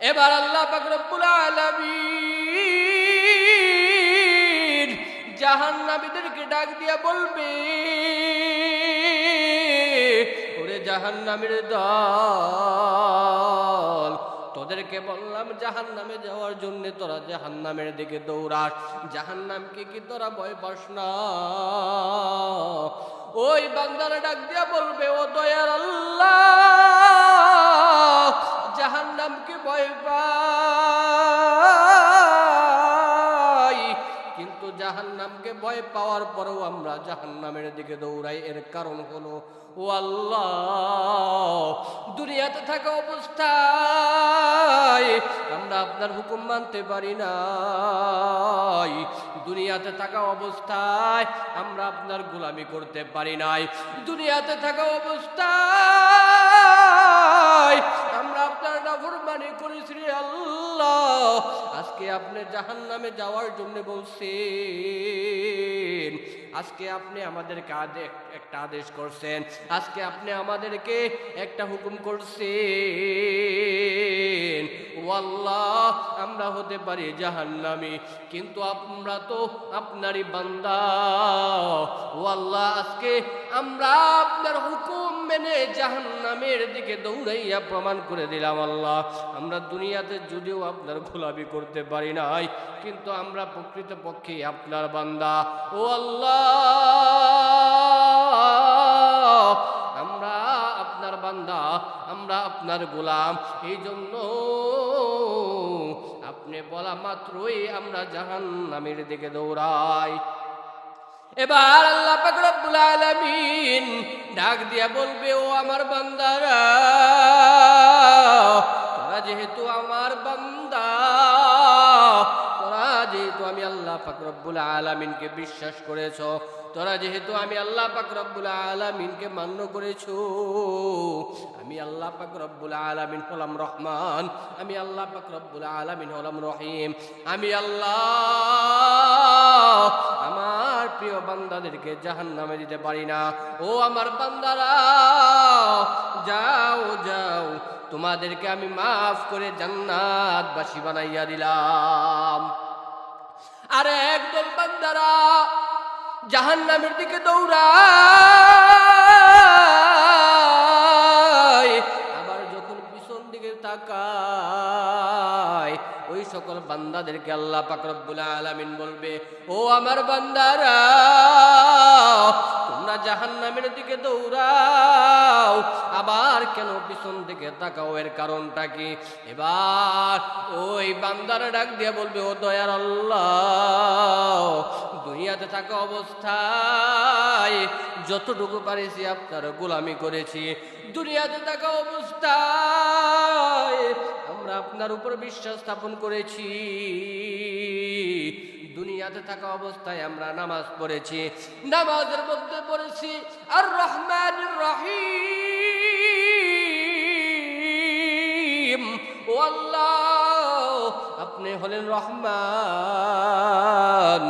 এবার আল্লাহ পাক রব্বুল আলামিন জাহান্নামীদেরকে ডাক দিয়া বলবে, ওরে জাহান্নামীর দল, তোদেরকে বললাম জাহান নামে যাওয়ার জন্য তোরা জাহান নামের দিকে দৌড়াস। জাহান নামকে কি তোরা ভয় পাস না? ওই বান্দারা ডাক দিয়া বলবে, ও দয়ার আল্লাহ নামকে ভয় পাওয়ার পরেও আমরা জাহান নামের দিকে দৌড়াই। এর কারণ হলো, ও আল্লাহ, দুনিয়াতে থাকা অবস্থায় আমরা আপনার হুকুম মানতে পারি নাই। দুনিয়াতে থাকা অবস্থায় আমরা আপনার গোলামি করতে পারি নাই। দুনিয়াতে থাকা অবস্থায় আমরা আপনার নাফরমানি করেছি আল্লাহ। আজকে আপনি জাহান নামে যাওয়ার জন্য বলছেন। আজকে আপনি আমাদেরকে আদে- একটা আদেশ করছেন, আজকে আপনি আমাদেরকে একটা হুকুম করছেন। ও আল্লাহ আমরা হতে পারি জাহান্নামী, কিন্তু আমরা তো আপনারই বান্দা। ও আল্লাহ আজকে আমরা আপনার হুকুম মেনে জাহান্নামের দিকে দৌড়াইয়া প্রমাণ করে দিলাম আল্লাহ। আমরা দুনিয়াতে যদিও আপনার গোলামি করতে পারি নাই, কিন্তু আমরা প্রকৃত পক্ষে আপনার বান্দা। ও আল্লাহ! বান্দা আমরা আপনার গোলাম। এই জন্য আপনি বলা মাত্রই আমরা জাহান নামের দিকে দৌড়াই। এবার আল্লাহ রব্বুল আলামিন ডাক দিয়া বলবে, ও আমার বান্দারা, তোরা যেহেতু আমার বান্দা, তোরা যেহেতু আমি আল্লাহ রব্বুল আলামিনকে বিশ্বাস করেছ তোরা যেহেতু আমি আল্লাহ পাক রব্বুল আলামিনকে মান্য করেছ, আমি আল্লাহ পাক রব্বুল আলামিন হলাম রহমান, আমি আল্লাহ পাক রব্বুল আলামিন হলাম রহিম, আমি আল্লাহ আমার প্রিয় বান্দাদেরকে জাহান নামে দিতে পারি না। ও আমার বান্দারা, যাও যাও, তোমাদেরকে আমি মাফ করে জান্নাতবাসী বানাইয়া দিলাম। আর একদল বান্দারা জাহান নামের দিকে দৌড়ায়। আবার যখন পিছন দিকে তাকায়, ওই সকল বান্দাদেরকে আল্লাহ পাকরবুল আলামিন বলবে, ও আমার বান্দারা, তোমরা জাহান নামের দিকে দৌড়াও। আবার কেন পিছন দিকে তাকাও? এর কারণটা কি? এবার ওই বান্দারা ডাক দিয়ে বলবে, ও দয়ার আল্লাহ দুনিয়াতে থাকা অবস্থায় যতটুকু পারেছি আপনার গোলামি করেছি। দুনিয়াতে থাকা অবস্থায় আমরা আপনার উপর বিশ্বাস স্থাপন করেছি। দুনিয়াতে থাকা অবস্থায় আমরা নামাজ পড়েছি। নামাজের মধ্যে পড়েছি আর রহমান রহিম। ও আল্লাহ, আপনি হলেন রহমান।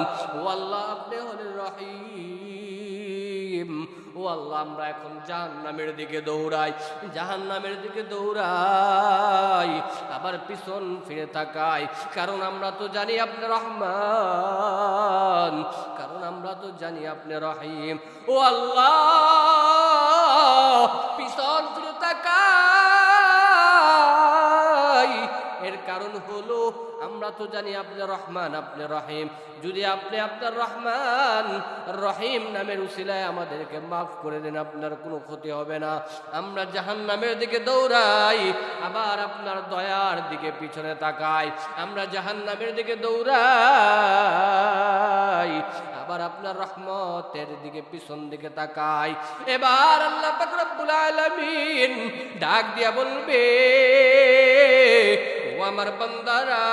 আল্লাহ জাহান এখন জাহান্নামের দিকে দৌড়াই, জাহান্নামের দিকে দৌড়াই, আবার পিছন ফিরে তাকাই। কারণ আমরা তো জানি আপনি রহমান, কারণ আমরা তো জানি আপনি রহিম। ও আল্লাহ, পিছন ফিরে তাকাই। কারণ হলো, আমরা তো জানি আপনি রহমান, আপনি রহিম। যদি আপনি আপনার রহমান, রহিম নামের উসিলায় আমাদেরকে মাফ করে দেন, আপনার কোনো ক্ষতি হবে না। আমরা জাহান নামের দিকে দৌড়াই, আবার আপনার দয়ার দিকে পিছনে তাকাই। আমরা জাহান নামের দিকে দৌড়াই, আবার আপনার রহমতের দিকে পিছন দিকে তাকাই। এবার আল্লাহ ডাক দিয়া বলবে আমার বান্দারা।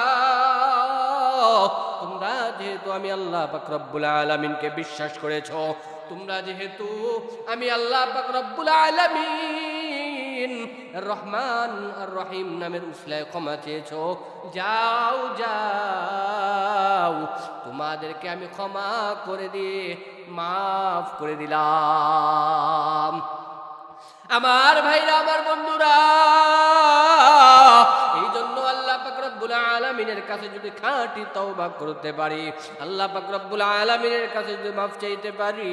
তোমরা যেহেতু আমি আল্লাহ পাক রব্বুল আলামিনকে বিশ্বাস করেছ, তোমরা যেহেতু আমি আল্লাহ পাক রব্বুল আলামিন রহমান আর রহিম নামের উসলায় ক্ষমা চেয়েছ, যাও যাও। তোমাদেরকে আমি ক্ষমা করে দিয়ে মাফ করে দিলাম। আমার ভাইরা, আমার বন্ধুরা রব্বুল আলমিনের কাছে যদি খাঁটি তওবা করতে পারি, আল্লাহ পাক রব্বুল আলমিনের কাছে যদি মাফ চাইতে পারি,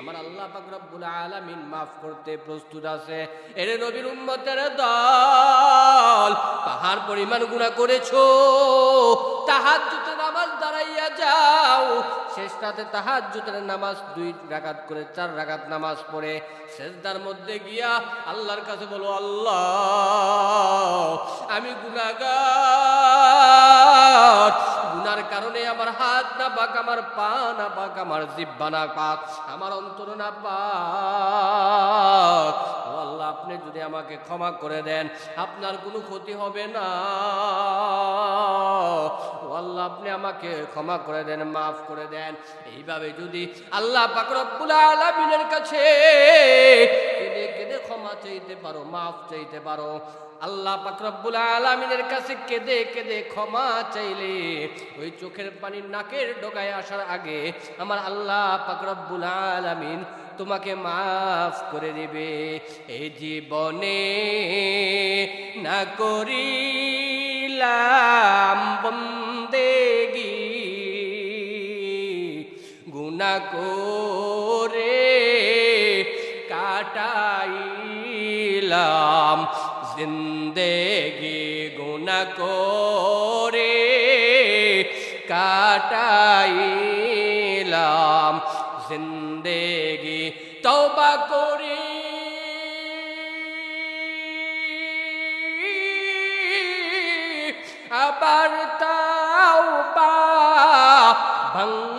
আমার আল্লাহ পাক রব্বুল আলমিন মাফ করতে প্রস্তুত আছে। এর নবীর উম্মতের দল, পাহাড় পরিমাণ গুণা করেছ তাহাজ্জুদের নামাজ দাঁড়াইয়া যাও। শেষ রাতে তাহার জুতের নামাজ দুই রাকাত করে চার রাকাত নামাজ পড়ে। শেষদার মধ্যে গিয়া আল্লাহর কাছে বলো, আল্লাহ, আমি গুনাহগার। পাক আমার পা না পাক আমার জিব্বা না পাক, আমার অন্তর না পাক। আল্লাহ, আপনি যদি আমাকে ক্ষমা করে দেন, আপনার কোনো ক্ষতি হবে না। আল্লাহ, আপনি আমাকে ক্ষমা করে দেন, মাফ করে দেন। এইভাবে যদি আল্লাহ পাক রব্বুল আলামিনের কাছে চাইতে পারো, মাফ চাইতে পারো। আল্লাহ পাক রব্বুল আলামিনের কাছে কেঁদে কেঁদে ক্ষমা চাইলে ওই চোখের পানি নাকের ডোকায় আসার আগে আমার আল্লাহ পাক রব্বুল আলামিন তোমাকে মাফ করে দেবে। এই জীবনে না করিলাম বন্দেগি গুনা করে কাটাইলাম জিন্দেগি গুনা করে কাটাইলাম। জিন্দেগি তওবা করি। আবার তাওবা ভাঙ্গিলাম